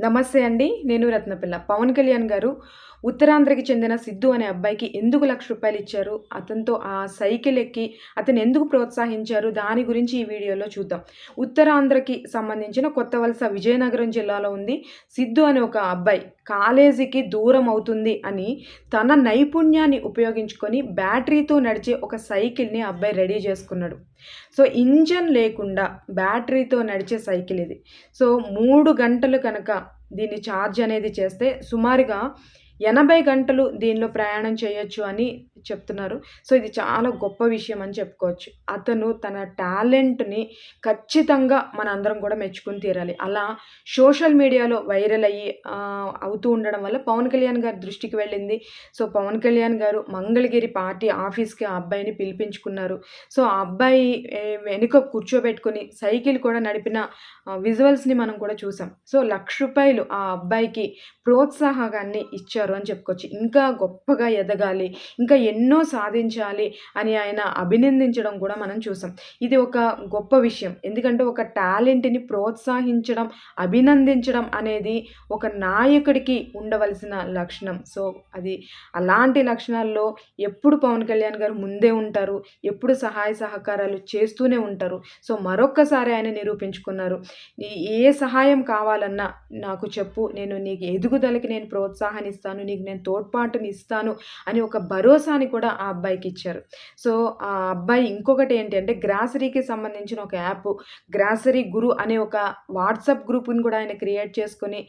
నమస్తే అండి నేను రత్నపిల్ల. పవన్ కళ్యాణ్ గారు ఉత్తరాంధ్రకి చెందిన సిద్ధు అనే అబ్బాయికి ఎందుకు లక్ష రూపాయలు ఇచ్చారు? అతనితో ఆ సైకిల్ ఎక్కి అతను ఎందుకు ప్రోత్సహించారు? దాని గురించి ఈ వీడియోలో చూద్దాం. ఉత్తరాంధ్రకి సంబంధించిన కొత్త వలస విజయనగరం జిల్లాలో ఉంది సిద్ధు అనే ఒక అబ్బాయి. కాలేజీకి దూరం అవుతుంది అని తన నైపుణ్యాన్ని ఉపయోగించుకొని బ్యాటరీతో నడిచే ఒక సైకిల్ని అబ్బాయి రెడీ చేసుకున్నాడు. సో ఇంజన్ లేకుండా బ్యాటరీతో నడిచే సైకిల్ ఇది. సో మూడు గంటలు కనుక దీన్ని ఛార్జ్ అనేది చేస్తే సుమారుగా ఎనభై గంటలు దీనిలో ప్రయాణం చేయొచ్చు అని చెప్తున్నారు. సో ఇది చాలా గొప్ప విషయం అని చెప్పుకోవచ్చు. అతను తన టాలెంట్ని ఖచ్చితంగా మన అందరం కూడా మెచ్చుకుని తీరాలి. అలా సోషల్ మీడియాలో వైరల్ అయ్యి అవుతూ ఉండడం వల్ల పవన్ కళ్యాణ్ గారి దృష్టికి వెళ్ళింది. సో పవన్ కళ్యాణ్ గారు మంగళగిరి పార్టీ ఆఫీస్కి ఆ అబ్బాయిని పిలిపించుకున్నారు. సో ఆ అబ్బాయి వెనుక కూర్చోబెట్టుకుని సైకిల్ కూడా నడిపిన విజువల్స్ని మనం కూడా చూసాం. సో లక్ష రూపాయలు ఆ అబ్బాయికి ప్రోత్సాహకాన్ని ఇచ్చారు. అని చెప్పుకోవచ్చు. ఇంకా గొప్పగా ఎదగాలి ఇంకా ఎన్నో సాధించాలి అని ఆయన అభినందించడం కూడా మనం చూసాం. ఇది ఒక గొప్ప విషయం. ఎందుకంటే ఒక టాలెంట్ని ప్రోత్సహించడం అభినందించడం అనేది ఒక నాయకుడికి ఉండవలసిన లక్షణం. సో అది అలాంటి లక్షణాల్లో ఎప్పుడు పవన్ కళ్యాణ్ గారు ముందే ఉంటారు ఎప్పుడు సహాయ సహకారాలు చేస్తూనే ఉంటారు. సో మరొక్కసారి ఆయన నిరూపించుకున్నారు. ఏ సహాయం కావాలన్నా నాకు చెప్పు నేను నీకు ఎదుగుదలకి నేను ప్రోత్సాహాన్ని నీకు నేను తోడ్పాటుని ఇస్తాను అని ఒక భరోసాని అని కూడా ఆ అబ్బాయికి ఇచ్చారు. సో ఆ అబ్బాయి ఇంకొకటి ఏంటి అంటే గ్రాసరీకి సంబంధించిన ఒక యాప్ గ్రాసరీ గురు అనే ఒక వాట్సాప్ గ్రూప్ని కూడా ఆయన క్రియేట్ చేసుకొని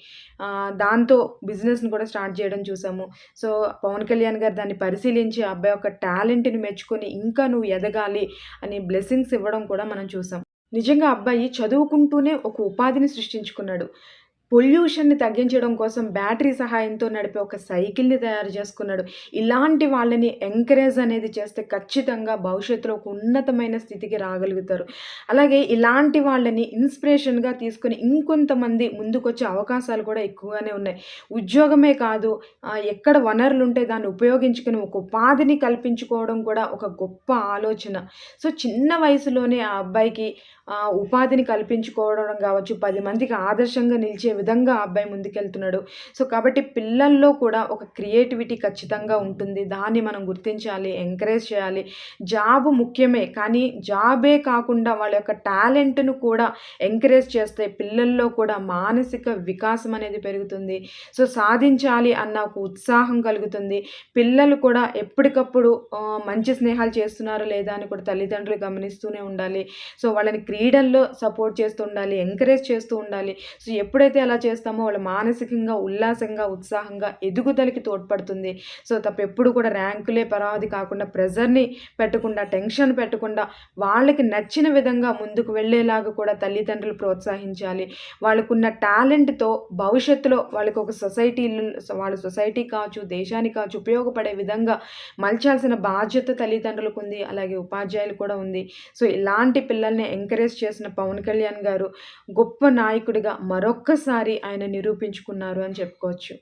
దాంతో బిజినెస్ని కూడా స్టార్ట్ చేయడం చూసాము. సో పవన్ కళ్యాణ్ గారు దాన్ని పరిశీలించి ఆ అబ్బాయి యొక్క టాలెంట్ని మెచ్చుకొని ఇంకా నువ్వు ఎదగాలి అని బ్లెస్సింగ్స్ ఇవ్వడం కూడా మనం చూసాం. నిజంగా అబ్బాయి చదువుకుంటూనే ఒక ఉపాధిని సృష్టించుకున్నాడు. పొల్యూషన్ని తగ్గించడం కోసం బ్యాటరీ సహాయంతో నడిపే ఒక సైకిల్ని తయారు చేసుకున్నాడు. ఇలాంటి వాళ్ళని ఎంకరేజ్ అనేది చేస్తే ఖచ్చితంగా భవిష్యత్తులో ఒక ఉన్నతమైన స్థితికి రాగలుగుతారు. అలాగే ఇలాంటి వాళ్ళని ఇన్స్పిరేషన్గా తీసుకుని ఇంకొంతమంది ముందుకొచ్చే అవకాశాలు కూడా ఎక్కువగానే ఉన్నాయి. ఉద్యోగమే కాదు ఎక్కడ వనరులు ఉంటే దాన్ని ఉపయోగించుకుని ఒక ఉపాధిని కల్పించుకోవడం కూడా ఒక గొప్ప ఆలోచన. సో చిన్న వయసులోనే ఆ అబ్బాయికి ఉపాధిని కల్పించుకోవడం కావచ్చు పది మందికి ఆదర్శంగా నిలిచే విధంగా ఆ అబ్బాయి ముందుకెళ్తున్నాడు. సో కాబట్టి పిల్లల్లో కూడా ఒక క్రియేటివిటీ ఖచ్చితంగా ఉంటుంది. దాన్ని మనం గుర్తించాలి ఎంకరేజ్ చేయాలి. జాబ్ ముఖ్యమే కానీ జాబే కాకుండా వాళ్ళ యొక్క టాలెంట్ను కూడా ఎంకరేజ్ చేస్తే పిల్లల్లో కూడా మానసిక వికాసం అనేది పెరుగుతుంది. సో సాధించాలి అన్న ఒక ఉత్సాహం కలుగుతుంది. పిల్లలు కూడా ఎప్పటికప్పుడు మంచి స్నేహాలు చేస్తున్నారో లేదా అని కూడా తల్లిదండ్రులు గమనిస్తూనే ఉండాలి. సో వాళ్ళని క్రీడల్లో సపోర్ట్ చేస్తూ ఉండాలి ఎంకరేజ్ చేస్తూ ఉండాలి. సో ఎప్పుడైతే ఎలా చేస్తామో వాళ్ళు మానసికంగా ఉల్లాసంగా ఉత్సాహంగా ఎదుగుదలకి తోడ్పడుతుంది. సో తప్ప ఎప్పుడు కూడా ర్యాంకులే పరావధి కాకుండా ప్రెజర్ని పెట్టకుండా టెన్షన్ పెట్టకుండా వాళ్ళకి నచ్చిన విధంగా ముందుకు వెళ్ళేలాగా కూడా తల్లిదండ్రులు ప్రోత్సహించాలి. వాళ్ళకున్న టాలెంట్తో భవిష్యత్తులో వాళ్ళకి ఒక సొసైటీ వాళ్ళ సొసైటీ కావచ్చు దేశానికి కావచ్చు ఉపయోగపడే విధంగా మలచాల్సిన బాధ్యత తల్లిదండ్రులకు ఉంది. అలాగే ఉపాధ్యాయులు కూడా ఉంది. సో ఇలాంటి పిల్లల్ని ఎంకరేజ్ ఎంకరేజ్ చేసిన పవన్ కళ్యాణ్ గారు గొప్ప నాయకుడిగా మరొక్కసారి ఆయన నిరూపించుకున్నారు అని చెప్పుకోవచ్చు.